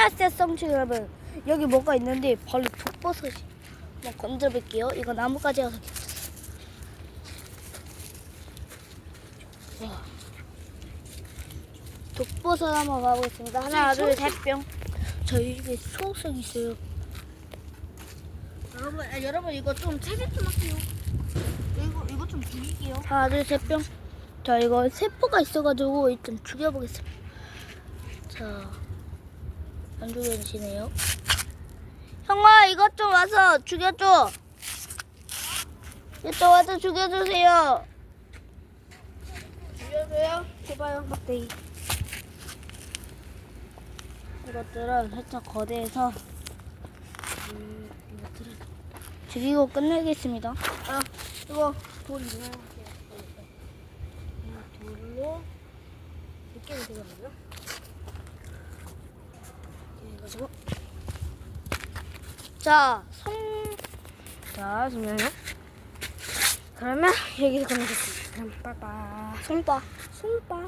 안녕하세요 썸치 여러분. 여기 뭐가 있는데 바로 독버섯이. 한번 건져볼게요. 이거 와서 와. 독버섯 한번 가보겠습니다. 하나 둘셋뿅 저희 집에 초록색 있어요. 여러분, 아, 여러분 이거 좀 세개 좀 할게요. 이거 이거 좀 죽일게요. 하나 둘셋뿅. 자 이거 세포가 있어가지고 일단 죽여보겠습니다. 자 안 죽여지네요 형아 이것 좀 와서 죽여줘 이쪽 와서 죽여주세요 죽여줘요. 제발요. 막대기 이것들은 살짝 거대해서 음, 이것들은 죽이고 끝내겠습니다 아, 이거 돌 이용할게요. 이 돌로 몇 개를 되거든요. 해가지고 자 성... 자, 잠시만요. 그러면 여기서 끝내겠습니다. 그럼 빠빠. 손바 손빠.